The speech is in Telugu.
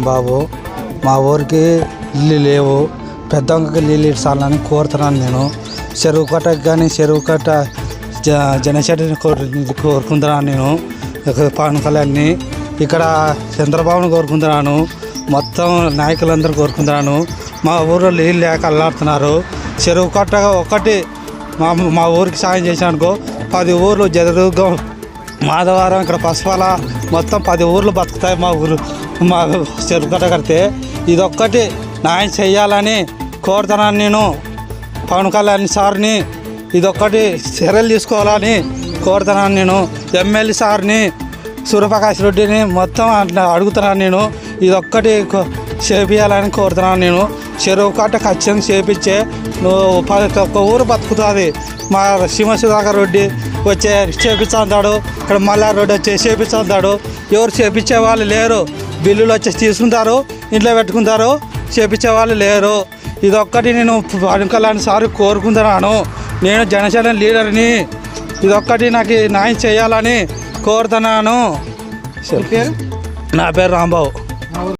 బాబు మా ఊరికి ఇల్లు లేవు. పెద్దంకి నీళ్ళు ఇచ్చాలని కోరుతున్నాను నేను. చెరువు కట్టకు కానీ చెరువు కట్ట జ జనశెట్టిని కోరు కోరుకుంటున్నాను నేను. ఇక్కడ పవన్ కళ్యాణ్ని ఇక్కడ చంద్రబాబుని కోరుకుంటున్నాను. మొత్తం నాయకులందరూ కోరుకుంటున్నాను. మా ఊరిలో నీళ్ళు లేక అల్లాడుతున్నారు. చెరువు కట్టగా ఒకటి మా మా ఊరికి సాయం చేసినానుకో పది ఊర్లు జరుగుగా మాధవరం ఇక్కడ పసుపాల మొత్తం పది ఊర్లు బతుకుతాయి మా ఊరు. మా చెరువు కడితే ఇదొక్కటి న్యాయం చేయాలని కోరుతున్నాను నేను. పవన్ కళ్యాణ్ సార్ని ఇదొక్కటి చర్యలు తీసుకోవాలని కోరుతున్నాను నేను. ఎమ్మెల్యే సార్ని సూర్యప్రకాష్ రెడ్డిని మొత్తం అడుగుతున్నాను నేను. ఇదొక్కటి కో- చేపియాలని కోరుతున్నాను నేను. చెరువు కట్ట ఖచ్చితంగా చేపించే నువ్వు ఒక్క ఊరు బతుకుతుంది మా శివ సుధాకర్ రెడ్డి. వచ్చే చేపించాడు ఇక్కడ మల్లారెడ్డి వచ్చి చేపించాడు ఎవరు చేపించే వాళ్ళు లేరు. బిల్లులు వచ్చేసి తీసుకుంటారు. ఇంట్లో పెట్టుకుంటారు. చేపించే వాళ్ళు లేరు. ఇదొక్కటి నేను పవన్ కళ్యాణ్ సార్ కోరుకుంటున్నాను. నేను జనసేన లీడర్ని. ఇదొక్కటి నాకు న్యాయం చేయాలని కోరుతున్నాను. నా పేరు రాంబాబు.